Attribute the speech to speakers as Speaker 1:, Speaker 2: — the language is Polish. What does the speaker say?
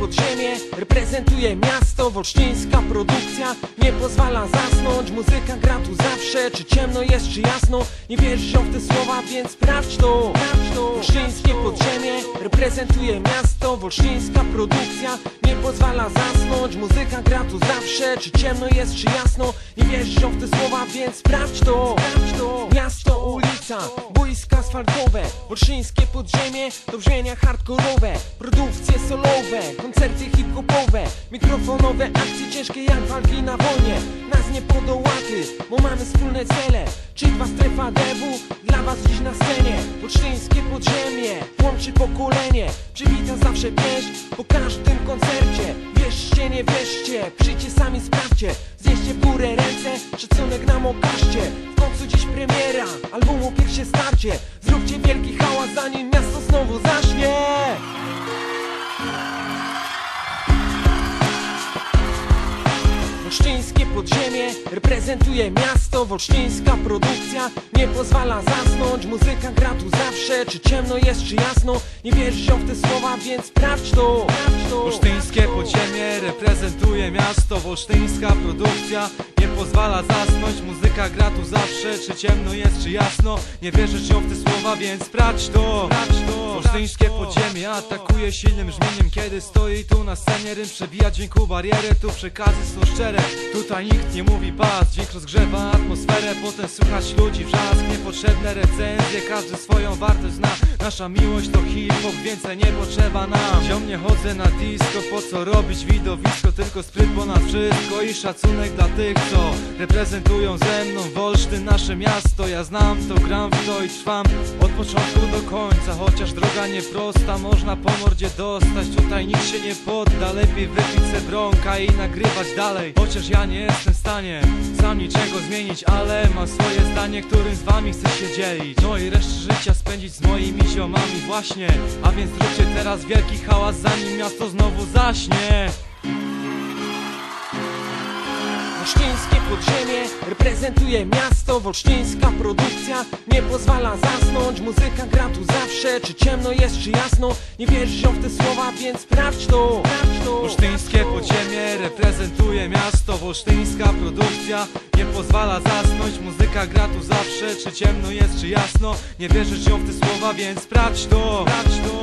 Speaker 1: podziemie Reprezentuje miasto, wolsztyńska produkcja. Nie pozwala zasnąć, muzyka gra tu zawsze. Czy ciemno jest, czy jasno? Nie wierzysz w te słowa, więc sprawdź to. Wolsztyńskie podziemie Reprezentuje miasto, wolsztyńska produkcja. Nie pozwala zasnąć, muzyka gra tu zawsze. Czy ciemno jest, czy jasno? Nie wierzysz w te słowa, więc Sprawdź to. Miasto, ulica, boiska asfaltowe Wolszyńskie podziemie to brzmienia hardkorowe Produkcje solowe, koncerty hip-hopowe Mikrofonowe akcje ciężkie jak walki na wojnie. Nas nie podołaty, bo mamy wspólne cele. Czy dwa strefa debu dla was dziś na scenie? Wolszyńskie podziemie łączy pokolenie? Przywita zawsze pieśń po każdym koncercie. Wierzcie, nie wierzcie, przyjdźcie sami sprawdźcie. Zjeście w górę ręce, szacunek nam okażcie dziś premiera, albumu pierwsze starcie. Zróbcie wielki hałas zanim miasto znowu zaśnie. Wolsztyńskie podziemie reprezentuje miasto. Wolsztyńska produkcja nie pozwala zasnąć. Muzyka gra tu zawsze, czy ciemno jest, czy jasno. Nie wierzysz w te słowa, więc sprawdź to, sprawdź to.
Speaker 2: Wolsztyńskie podziemie reprezentuje miasto. Wolsztyńska produkcja pozwala zasnąć. Muzyka gra tu zawsze, czy ciemno jest, czy jasno. Nie wierzysz ją w te słowa, więc sprawdź to, Wolsztyńskie podziemie atakuje silnym brzmieniem. Kiedy stoi tu na scenie rym przebija dźwięku barierę. Tu przekazy są szczere, tutaj nikt nie mówi pas. Dźwięk rozgrzewa atmosferę, potem słuchać ludzi wrzask Niepotrzebne recenzje, każdy swoją wartość zna. Nasza miłość to hip-hop, więcej nie potrzeba nam. Ziom nie chodzę na disco, po co robić widowisko? Tylko spryt ponad wszystko i szacunek dla tych, co Reprezentują ze mną Wolsztyn, nasze miasto. Ja znam to, gram w to i trwam od początku do końca. Chociaż droga nieprosta, można po mordzie dostać. Tutaj nikt się nie podda, lepiej wypić se bronka i nagrywać dalej. Chociaż ja nie jestem w stanie sam niczego zmienić Ale mam swoje zdanie, którym z wami chcę się dzielić. No i resztę życia spędzić z moimi ziomami właśnie. A więc zróbcie teraz wielki hałas zanim miasto znowu zaśnie
Speaker 1: Wolsztyńskie podziemie reprezentuje miasto. Wolsztyńska produkcja nie pozwala zasnąć. Muzyka gra tu zawsze, czy ciemno jest, czy jasno. Nie wierzysz w te słowa, więc sprawdź to, sprawdź to
Speaker 2: Wolsztyńskie podziemie reprezentuje miasto. Wolsztyńska produkcja nie pozwala zasnąć. Muzyka gra tu zawsze, czy ciemno jest, czy jasno. Nie wierzysz w te słowa, więc Sprawdź to, sprawdź to